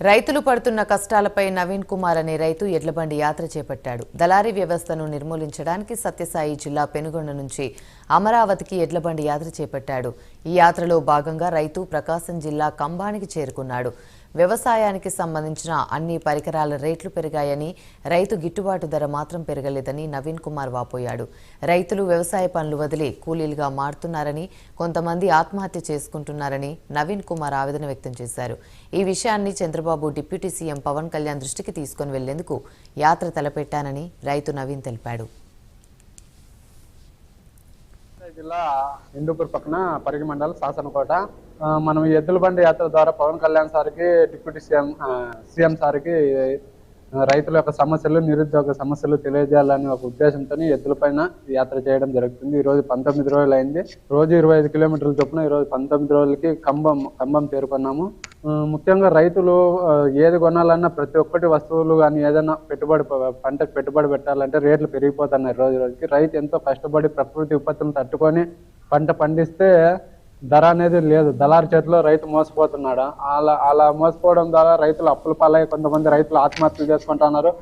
రైతులు పడుతున్న కష్టాలపై నవీన్ కుమార్ అనే రైతు ఎడ్లబండి యాత్ర చేపట్టాడు. దళారీ వ్యవస్థను నిర్మూలించడానికి సత్యసాయి జిల్లా పెనుగొండ నుంచి అమరావతికి ఎడ్లబండి యాత్ర చేపట్టాడు. ఈ యాత్రలో భాగంగా రైతు ప్రకాశం జిల్లా కంబానికి చేరుకున్నాడు. వ్యవసాయానికి సంబంధించిన అన్ని పరికరాల రేట్లు పెరిగాయని రైతు గిట్టుబాటు ధర మాత్రం పెరగలేదని నవీన్ కుమార్ వాపోయాడు. రైతులు వ్యవసాయ పనులు వదిలి కూలీలుగా మారుతున్నారని కొంతమంది ఆత్మహత్య చేసుకుంటున్నారని నవీన్ కుమార్ ఆవేదన వ్యక్తం చేశారు. ఈ విషయాన్ని చంద్రబాబు డిప్యూటీ సీఎం పవన్ కళ్యాణ్ దృష్టికి తీసుకొని వెళ్ళేందుకు యాత్ర తలపెట్టానని రైతు నవీన్ తెలిపాడు. జిల్లా హిందూపూర్ పక్కన పరిగి మండలం శాసనకోట మనం ఎద్దుల బండి యాత్ర ద్వారా పవన్ కళ్యాణ్ సార్కి డిప్యూటీ సీఎం సీఎం సార్కి రైతుల యొక్క సమస్యలు నిరుద్యోగ సమస్యలు తెలియజేయాలని ఒక ఉద్దేశంతో ఎద్దుల పైన యాత్ర చేయడం జరుగుతుంది. ఈ రోజు పంతొమ్మిది రోజులు అయింది రోజు ఇరవై ఐదు కిలోమీటర్ల చొప్పున ఈ రోజు పంతొమ్మిది రోజులకి కంభం కంభం చేరుకున్నాము. ముఖ్యంగా రైతులు ఏది కొనాలన్నా ప్రతి ఒక్కటి వస్తువులు కానీ ఏదైనా పెట్టుబడి పంటకు పెట్టుబడి పెట్టాలంటే రేట్లు పెరిగిపోతున్నాయి రోజు రోజుకి. రైతు ఎంతో కష్టపడి ప్రకృతి విపత్తులను తట్టుకొని పంట పండిస్తే ధర అనేది లేదు. దళారు చేతిలో రైతు మోసపోతున్నాడు? అలా అలా మోసపోవడం ద్వారా రైతులు అప్పుల పాలై కొంతమంది రైతులు ఆత్మహత్యలు చేసుకుంటున్నారు.